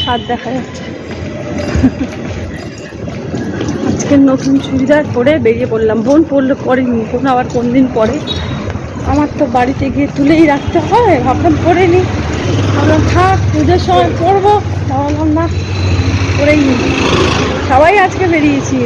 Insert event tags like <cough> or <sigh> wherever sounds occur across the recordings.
ছাদ দেখা যাচ্ছে। আজকে নতুন চুড়িদার পরে বেরিয়ে পড়লাম। বোন পরলে পরেনি, বোন আবার কোন দিন পরে? আমার তো বাড়িতে গিয়ে তুলেই রাখতে হয়, ভাবলাম পরে নি। ভাবলাম থাক, পুজোর সময় পরবো। ভাবলাম না, পরেই নি। সবাই আজকে বেরিয়েছি।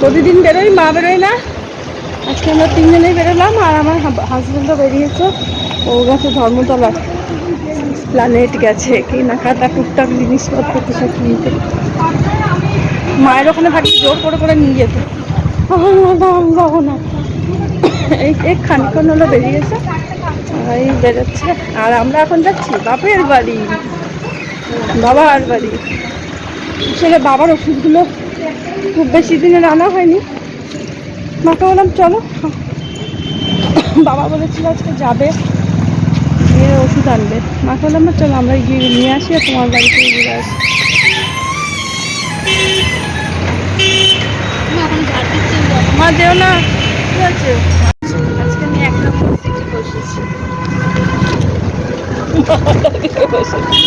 প্রতিদিন বেরোই, মা বেরোয় না? আজকে আমরা তিনজনেই বেরোলাম আর আমার হাজব্যান্ডও বেরিয়েছে। ও গেছে ধর্মতলা প্ল্যানেট গেছে কেনাকাটা টুকটাক জিনিসপত্র কিছু কিনতে। মায়ের ওখানে থাকি জোর করে করে নিয়ে যেত। না এই খানিক্ষণ হলো বেরিয়েছে, এই বেরোচ্ছে। আর আমরা এখন যাচ্ছি বাপের বাড়ি। বাবার বাড়ি। আসলে বাবার ওষুধগুলো খুব বেশি দিনের আনা হয়নি। মাকে বললাম চলো। বাবা বলেছিল আজকে যাবে গিয়ে ওষুধ আনবে। মাকে বললাম না চলো আমরা গিয়ে নিয়ে আসি আর তোমার বাড়িতে ঘুরে আসি। মা দেও না। কি আছে। আজকে আমি বসেছি। বসেছি। বসেছি।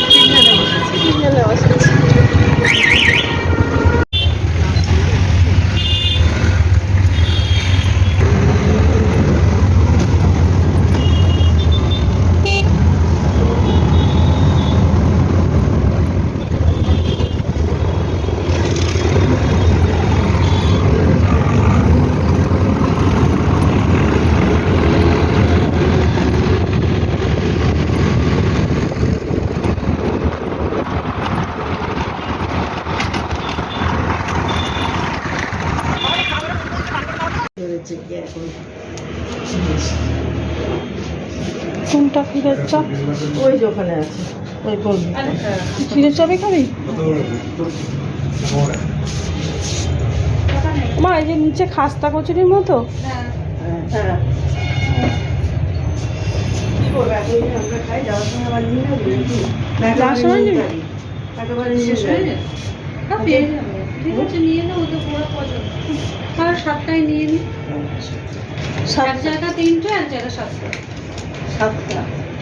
চপ ওই যে ওখানে আছে। ওই করবি ক্ষীরের চপই খাবি মা এই যে নিচে খাস্তা কচুরির মতো? হ্যাঁ, সাতটায় নিয়ে নি। সাত জায়গা তিনটে এক জায়গা সাতটা। সাতটা।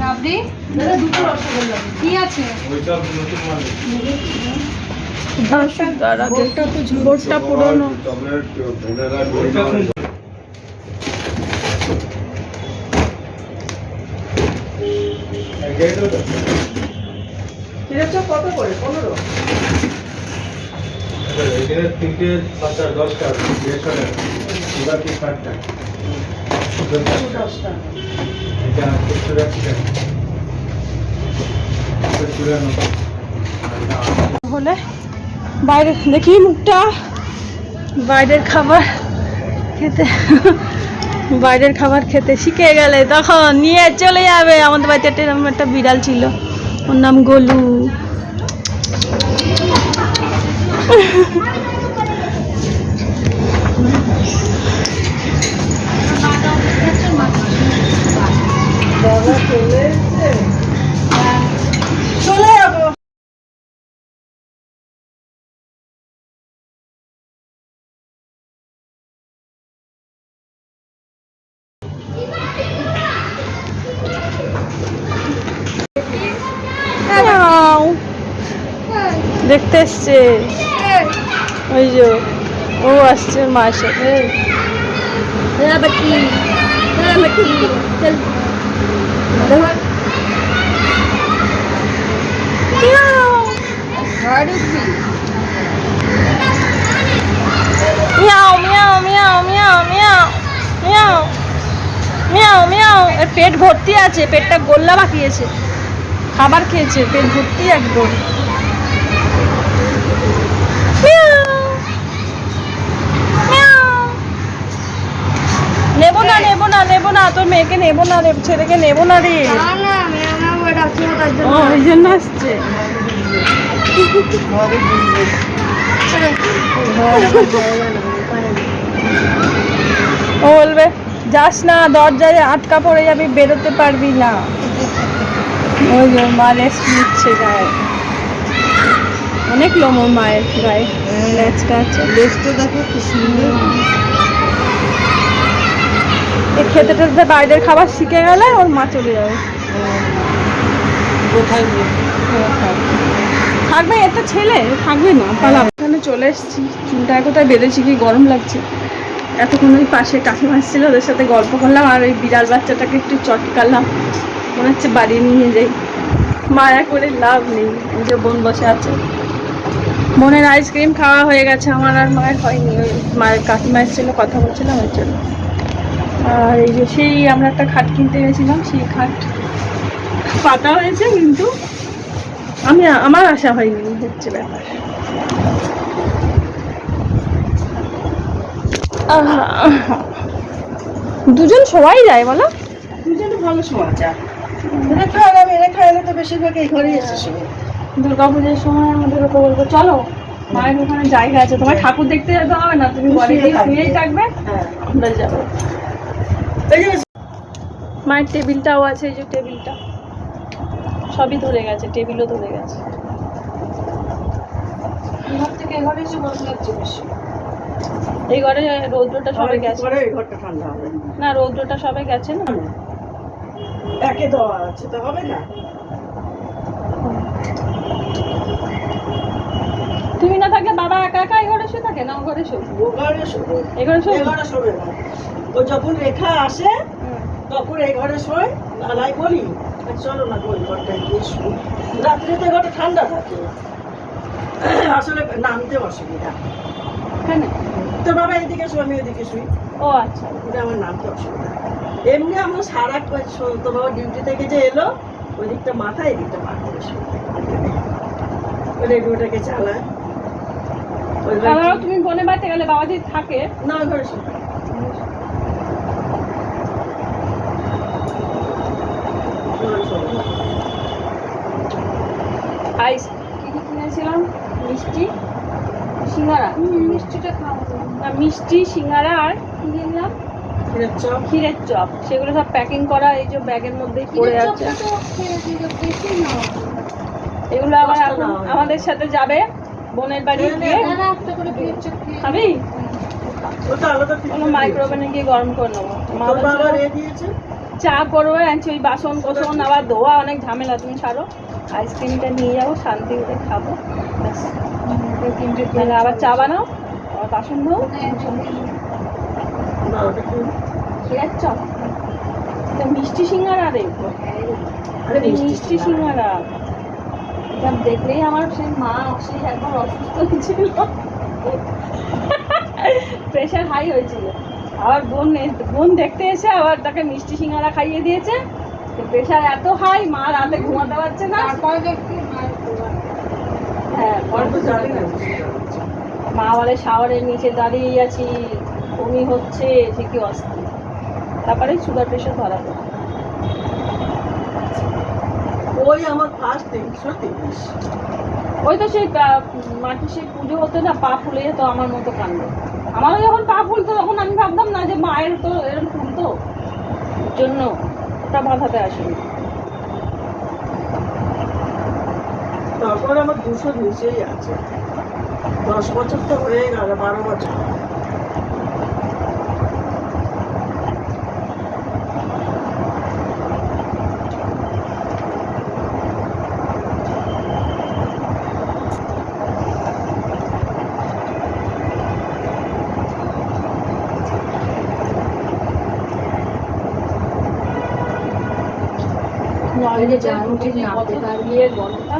রাবড়ি দুটো রসগোল্লা কি আছে? বোর্ডটা কত করে? পনেরো? আচ্ছা, এখানে তিনটে পাঁচটা দশটা দেড়শো টাকা। দশটা। এটা এটা আশি। হলে বাইরে দেখি মুখটা। বাইরের খাবার খেতে বাইরের খাবার খেতে শিখে গেলে তখন নিয়ে চলে যাবে। আমাদের বাড়িতে এরকম একটা বিড়াল ছিল। ওর নাম গোলু। চলে এসছে? চলে যাব Meow. দেখতে এসছে ওই যে ও আসছে মায়ের সাথে মিয়াও মিয়াও মিয়াও মিয়াও মিয়াও মিয়াও মিয়াও মিয়াও এর পেট ভর্তি আছে পেটটা গোল্লা বাকিয়েছে। খাবার খেয়েছে পেট ভর্তি একদম। মিয়াও। মিয়াও। নেব না নেব না নেব না তোর মেয়েকে নেব না রে ছেলেকে নেব না রে। ওই জন্য। আসছে। ও বলবে যাস না দরজায় আটকা পড়ে যাবি বেরোতে পারবি না। ওই যে মা রেস্ট নিচ্ছে গায়ে। অনেক লোম ওর মায়ের গায়ে। লেজটা আছে। লেজটা দেখো কি সুন্দর। খেতে টেতে বাইরের খাবার শিখে গেলে ওর মা চলে যাবে কোথায় থাকবে এত ছেলে থাকবে না পালাম এখানে চলে এসেছি চুলটা কোথায় বেঁধেছি কি গরম লাগছে। এতক্ষণ ওই পাশে কাকিমা ছিল ওদের সাথে গল্প করলাম আর ওই বিড়াল বাচ্চাটাকে একটু চটকালাম। মনে হচ্ছে বাড়ি নিয়ে যাই। মায়া করে লাভ নেই যে বোন বসে আছে। বোনের আইসক্রিম খাওয়া হয়ে গেছে আমার আর মায়ের হয়নি। ওই মায়ের কাকিমা এসেছিল কথা বলছিলাম ওই জন্য। আর এই যে সেই আমরা একটা খাট কিনতে গেছিলাম সেই খাট পাতা হয়েছে কিন্তু আমি আমার আশা হয়নি হচ্ছে ব্যাপার। দুজন সবাই যায় বলো? দুজন ভালো সমাচার এরা খায় না এরা খায় না তো বেশিরভাগ এই ঘরেই এসে শুনে। দুর্গা পুজোর সময় আমাদের ওকে বলব চলো মায়ের ওখানে জায়গা আছে। তোমার ঠাকুর দেখতে যেতে হবে না তুমি বাড়িতে। শুয়েই থাকবে হ্যাঁ। আমরা যাব। মায়ের টেবিলটাও আছে এই যে টেবিলটা। সবই ধরে গেছে টেবিলও ধরে গেছে। থেকে এঘরে এসে লাগছে বেশি। এই ঘরে রৌদ্রটা সবে গেছে। ঘরটা ঠান্ডা হবে। না রৌদ্রটা সবে গেছে না? একে দেওয়া আছে তো হবে না। তুমি না থাকলে বাবা একা একা এই ঘরে শুয়ে থাকে? না ও ঘরে শুয়ে ও ঘরে শোবে। এই ঘরে শুয়ে এই ঘরে শোবে না। ও যখন রেখা আসে তখন এই ঘরে শোয় নালাই বলি চলো না ওই ঘরটায় গিয়ে শুই। রাত্রে তো ঘরটা ঠান্ডা থাকে। আসলে নামতে অসুবিধা। কেন? তোর বাবা এদিকে শুই আমি এদিকে শুই। ও আচ্ছা। ওটা আমার নামতে অসুবিধা। এমনি আমরা সারা তোর বাবা ডিউটি থেকে যে এলো ওই দিকটা মাথা এদিকটা দিকটা মাথা রেডিওটাকে চালায়। তুমি বনে বাড়িতে গেলে বাবা যদি থাকে? না ঘরে শুই ওই ঘরে শোবে। আইস। কি কি কিনেছিলাম? মিষ্টি? সিঙ্গারা। মিষ্টিটা খাওয়া না মিষ্টি সিঙ্গারা আর কি কিনলাম? ক্ষীরের চপ। ক্ষীরের চপ। সেগুলো সব প্যাকিং করা এই যে ব্যাগের মধ্যেই পড়ে আছে। এগুলো আবার এখন আমাদের সাথে যাবে বোনের বাড়ি গিয়ে। ওটা মাইক্রোওভেনে গিয়ে গরম করে নেব। মা দিয়েছে? চা করবে আনছি ওই বাসন কোসন আবার ধোয়া অনেক ঝামেলা তুমি ছাড়ো। আইসক্রিমটা নিয়ে যাব শান্তি করে খাব তাহলে আবার চা বানাও আবার বাসন ধো না ওটা চপ মিষ্টি সিঙ্গারা রে। মিষ্টি সিঙ্গারা। এটা দেখলেই আমার সেই মা সেই একবার অসুস্থ হয়েছিল। <laughs> প্রেশার হাই হয়েছিল। আবার বোন বোন দেখতে এসে আবার তাকে মিষ্টি সিঙ্গারা খাইয়ে দিয়েছে। প্রেশার এত হাই মা রাতে ঘুমাতে পারছে না। হ্যাঁ মা বলে শাওয়ারের নিচে দাঁড়িয়ে আছি বমি হচ্ছে সে কি অস্থির তারপরে সুগার প্রেশার ধরা পড়ে ওই আমার ফার্স্ট তিনশো তিরিশ। ওই তো সেই মাটি সেই পুজো হতো না পা ফুলে যেত আমার মতো কাণ্ড। আমারও যখন পা ফুলতো তখন আমি ভাবতাম না যে মায়ের তো এরকম ফুলতো জন্য ওটা বাধাতে আসেনি। তারপরে আমার দুশো নিচেই আছে। দশ বছর তো হয়ে গেল, বারো বছর। নইলে জানো ঠিক নামতে পারবি। ঘিয়ের গন্ধটা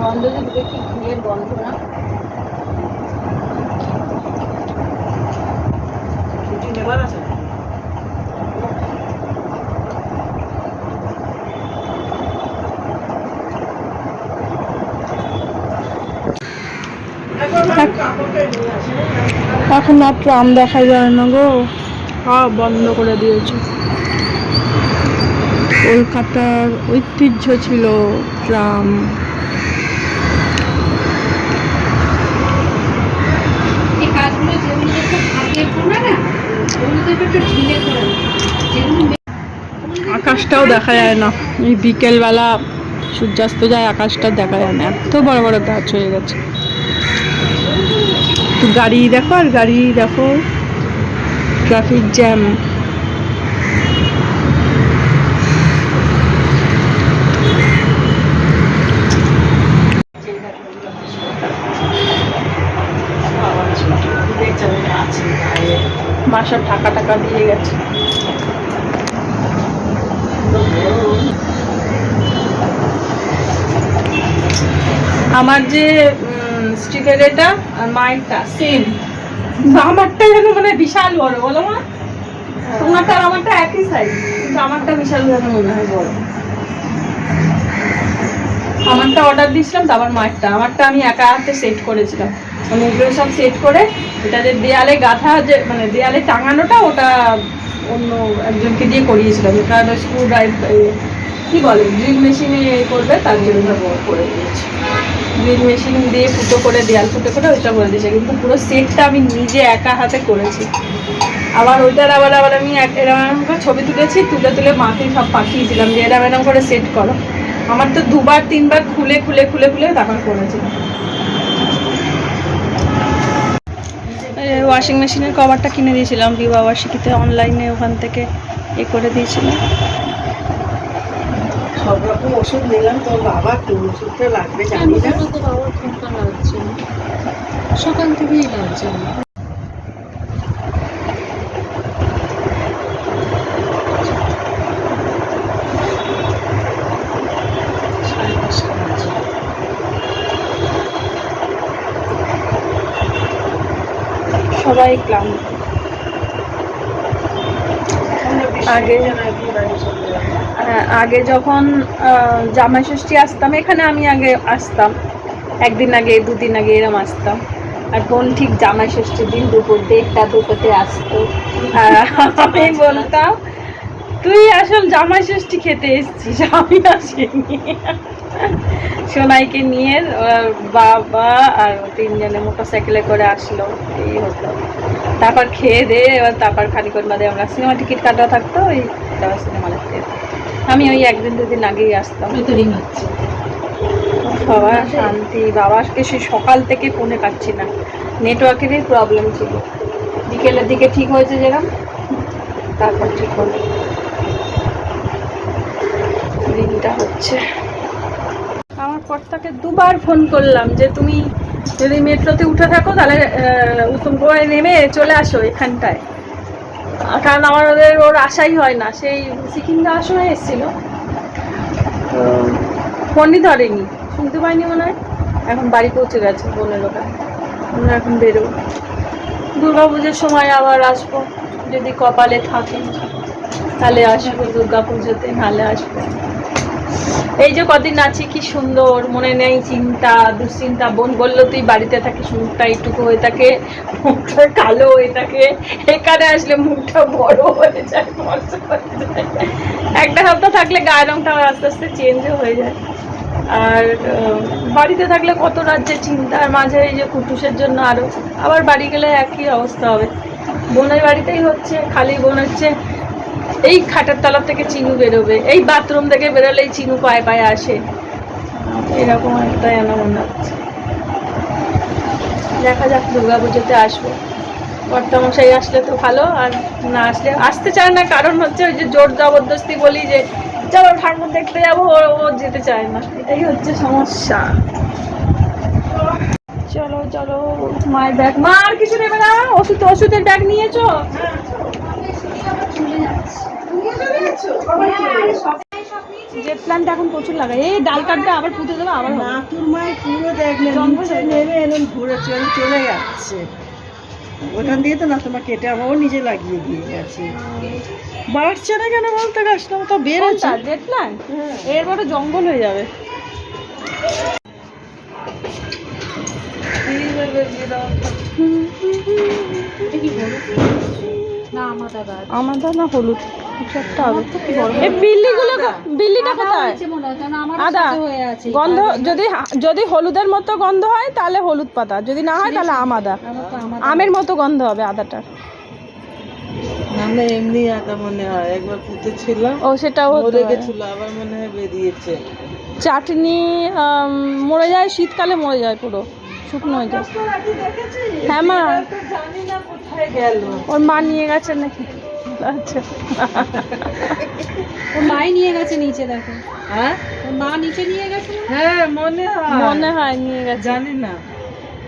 গন্ধ যে দেখি ঘিয়ের গন্ধ না নেবার আছে? এখন মাত্র আম দেখা যায় না গো। সব বন্ধ করে দিয়েছে। কলকাতার ঐতিহ্য ছিল ট্রাম আকাশটাও দেখা যায় না। এই বিকেলবেলা সূর্যাস্ত যায় আকাশটা দেখা যায় না। এত বড় বড় গাছ হয়ে গেছে। তো গাড়ি দেখো আর গাড়ি দেখো। Traffic jam. দিয়ে গেছে। আমার যে স্টিকার এটা আর মায়েরটা সেম আমারটা যেন মানে বিশাল বড়, বলো মা। তোমারটা আর আমারটা একই সাইজ কিন্তু আমারটা বিশাল যেন মনে হয় বড়। আমারটা অর্ডার দিয়েছিলাম তো আমার মায়েরটা আমারটা আমি একা হাতে সেট করেছিলাম। মানে এগুলো সব সেট করে এটা যে দেয়ালে গাঁথা যে মানে দেয়ালে টাঙানোটা ওটা অন্য একজনকে দিয়ে করিয়েছিলাম। এটা স্ক্রু ড্রাইভ কি বলে ড্রিল মেশিনে করবে, তার জন্য করে দিয়েছি। ড্রিল মেশিন দিয়ে ফুটো করে, দেয়াল ফুটো করে ওইটা করে দিয়েছে। কিন্তু পুরো সেটটা আমি নিজে একা হাতে করেছি। আবার ওইটার আবার আবার আমি এরম এরম করে ছবি তুলেছি, তুলে তুলে মাকে সব পাঠিয়েছিলাম যে এরম এরম করে সেট করো। আমার তো দুবার, তিনবার খুলে খুলে খুলে খুলে, তারপর করেছিলাম ওয়াশিং মেশিনের কভারটা কিনে দিয়েছিলাম বিবাহ বার্ষিকীতে অনলাইনে ওখান থেকে এ করে দিয়েছিলাম। সব রকম ওষুধ নিলাম তোর বাবা কোন ওষুধটা লাগবে জানি না। সকাল থেকেই লাগছে না। সাড়ে পাঁচটা বাজে। সবাই ক্লান্ত। আগে-। হ্যাঁ, আগে যখন জামাই ষষ্ঠী আসতাম এখানে আমি আগে আসতাম। একদিন আগে দুদিন আগে এরম আসতাম। আর বোন ঠিক জামাই ষষ্ঠীর দিন দুপুর দেড়টা দুপুরতে আসতো। আর আমি বলতাম তুই আসল জামাই ষষ্ঠী খেতে এসছিস আমি আসিনি। সোনাইকে নিয়ে বাবা আর তিনজনে মোটর সাইকেলে করে আসলো এই হতো তারপর খেয়ে দিয়ে এবার তারপর খানিক্ষণ বাদে আমরা সিনেমা টিকিট কাটা থাকতো ওই সিনেমা দেখতে। আমি ওই একদিন দুদিন আগেই আসতাম। হচ্ছে। বাবা শান্তি বাবাকে সে সকাল থেকে ফোনে পাচ্ছি না। নেটওয়ার্কেরই প্রবলেম ছিল। বিকেলের দিকে ঠিক হয়েছে যেরকম তারপর ঠিক হলো। রিংটা হচ্ছে। আমার কর্তাকে দুবার ফোন করলাম যে, তুমি যদি মেট্রোতে উঠে থাকো, তাহলে উত্তম করে নেমে চলে আসো এখানটায়। কারণ আমার ওদের ওর আশাই হয় না, সেই সিকিম যাওয়ার সময় এসেছিল। তো ফোনই ধরেনি, শুনতে পাইনি মনে হয়। এখন বাড়ি পৌঁছে গেছে বোনের ওখানে আমরা এখন বেরো দুর্গা পুজোর সময় আবার আসব। যদি কপালে থাকে, তাহলে আসব দুর্গা পুজোতে, নাহলে আসব। এই যে কদিন আছি, কি সুন্দর, মনে নেই, চিন্তা, দুশ্চিন্তা, বোন বলল তুই বাড়িতে থাকিস, মুখটা এইটুকু হয়ে থাকে, মুখটা কালো হয়ে থাকে, এখানে আসলে মুখটা বড় হয়ে যায় একটা সপ্তাহ থাকলে গায়ের রংটা আস্তে আস্তে চেঞ্জও হয়ে যায়। আর বাড়িতে থাকলে কত রাজ্যে চিন্তার মাঝে এই যে কুটুসের জন্য আরও, আবার বাড়ি গেলে একই অবস্থা হবে। বোনের বাড়িতেই হচ্ছে, খালি বোন হচ্ছে এই খাটের তলা থেকে চিনু বেরোবে, এই বাথরুম থেকে বেরোলেই চিনু পায়ে পায়ে আসে। এরকম একটা মনে হচ্ছে দেখা যাক দুর্গা পুজোতে আসব। কর্তামশাই আসলে তো ভালো, আর না আসলে আসতে চায় না, কারণ হচ্ছে ওই যে জোর জবরদস্তি বলি যে চলো ঠাকুর দেখতে যাব, ও যেতে চায় না। এটাই হচ্ছে সমস্যা। চলো চলো মায়ের ব্যাগ মা, আর কিছু নেবে না? ওষুধ, ওষুধের ব্যাগ নিয়েছো? জেট প্ল্যানটা এখন প্রচুর লাগায় এই ডাল কাঠটা আবার পুঁতে দেবো আবার। নাতুর মায়ের পুরো দেখলেন জঙ্গল নিচে হয়ে নেমে এলেন ঘুরে চলে চলে যাচ্ছে ওখান দিয়ে তো না তোমার কেটে আমারও নিজে লাগিয়ে দিয়ে গেছে বাড়ছে না কেন বলতো গাছটা তো বেড়েছে জেট এরপরে জঙ্গল হয়ে যাবে কি আমাদা না হলুদ। কিছু একটা হবে এই বিল্লিগুলো বিল্লিটা কোথায়? হয়েছে মনে হয় কারণ আমার আদা। হয়ে গন্ধ যদি যদি হলুদের মতো গন্ধ হয় তাহলে হলুদ পাতা। যদি না হয় তাহলে আমাদা আমার আমের মতো গন্ধ হবে আদাটার নাহলে এমনি আদা মনে হয়। একবার পুঁতে পুঁতেছিলাম ও সেটাও মরে গেছিল আবার মনে হয় বেরিয়েছে। চাটনি মরে যায় শীতকালে মরে যায় পুরো। শুকনো হয়ে হ্যাঁ মা। ওর মা নিয়ে গেছে নাকি? আচ্ছা। ওর মাই নিয়ে গেছে নিচে দেখো। হ্যাঁ? ওর মা নিচে নিয়ে গেছে হ্যাঁ মনে হয়। মনে হয় নিয়ে গেছে। জানি না।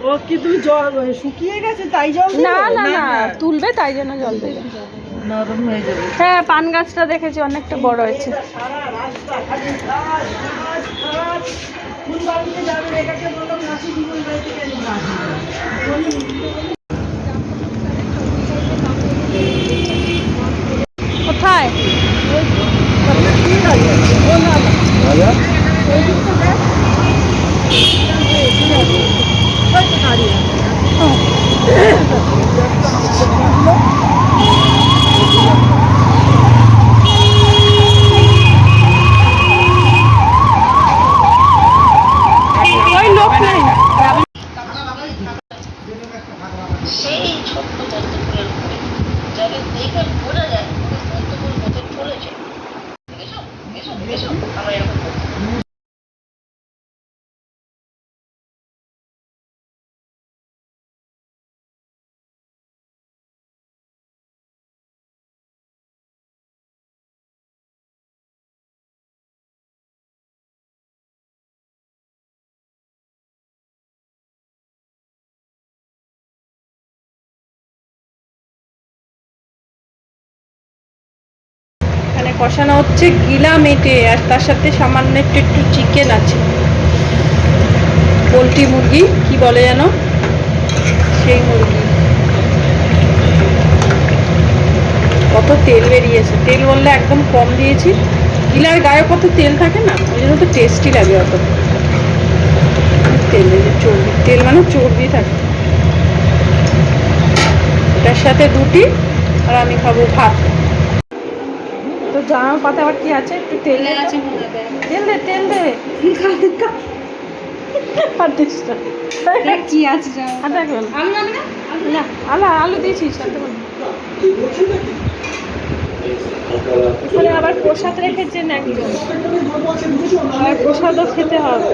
ও কি তুমি জল শুকিয়ে গেছে তাই জল না না না তুলবে তাই জন্য জল দেবে। নরম হয়ে যাবে। হ্যাঁ পান গাছটা দেখেছি অনেকটা বড় হয়েছে। কোন বাড়িতে যাবে রেখাকে বললাম নাচি জীবন বাড়িতে কেন কোথায় লোক নেই সেই ছোট্ট পদ্মফুলের উপরে যাকে দেখে বোঝা যায় পদ্মফুল কত ফলেছে দেখেছ এসো এসো আমরা এরকম করি। এখানে কষানো হচ্ছে গিলা মেটে, আর তার সাথে সামান্য একটু একটু চিকেন আছে। পোলট্রি মুরগি, কি বলে যেন সেই মুরগি। কত তেল বেরিয়েছে। তেল বললে একদম কম দিয়েছি। গিলার গায়ে কত তেল থাকে না? ওই জন্য তো টেস্টি লাগে অত। তেল চর্বি, তেল মানে চর্বি থাকে। এটার সাথে রুটি, আর আমি খাব ভাত। জামা পাতা আবার কি আছে? একটু তেল আছে। তেল দে তেল দে। কি আছে। আলু দিয়েছিস ওখানে আবার প্রসাদ রেখেছেন একজন। আর প্রসাদও খেতে হবে।